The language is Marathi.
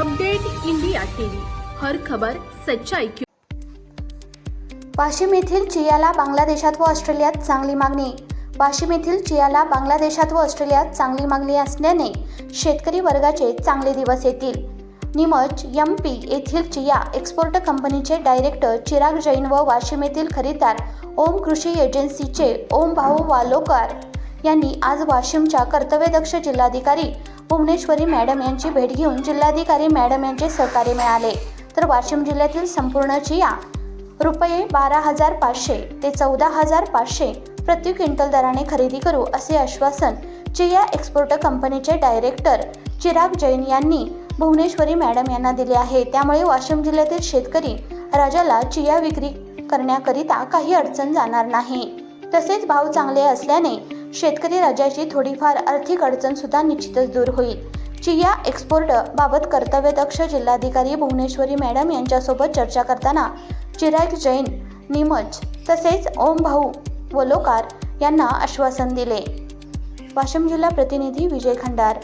Update India TV. हर खबर सच्चाई की वाशिम येथील चियाला बांगलादेशात व ऑस्ट्रेलियात चांगली मागणी. वाशिम येथील चियाला बांगलादेशात व ऑस्ट्रेलियात चांगली मागणी असल्याने शेतकरी वर्गाचे चांगले दिवस येतील. निमच एम पी येथील चिया एक्सपोर्ट कंपनीचे डायरेक्टर चिराग जैन व वाशिम येथील खरेदीदार ओम कृषी एजन्सीचे ओम भाऊ वालोकर यांनी आज वाशिमच्या कर्तव्यदक्ष जिल्हाधिकारी भुवनेश्वरी मॅडम यांची भेट घेऊन जिल्हाधिकारी मॅडम यांचे सहकार्य मिळाले. तर वाशिम जिल्ह्यातील संपूर्ण चिया रुपये बारा हजार पाचशे ते चौदा हजार पाचशे प्रति क्विंटल दराने खरेदी करू असे आश्वासन चिया एक्सपोर्ट कंपनीचे डायरेक्टर चिराग जैन यांनी भुवनेश्वरी मॅडम यांना दिले आहे. त्यामुळे वाशिम जिल्ह्यातील शेतकरी राजाला चिया विक्री करण्याकरिता काही अडचण जाणार नाही. तसेच भाव चांगले असल्याने शेतकरी राजाची थोडीफार आर्थिक अडचणसुद्धा निश्चितच दूर होईल. चिया एक्सपोर्ट बाबत कर्तव्यदक्ष जिल्हाधिकारी भुवनेश्वरी मॅडम यांच्यासोबत चर्चा करताना चिराग जैन निमज तसेच ओम भाऊ वलोकार यांना आश्वासन दिले. वाशिम जिल्हा प्रतिनिधी विजय खंडार.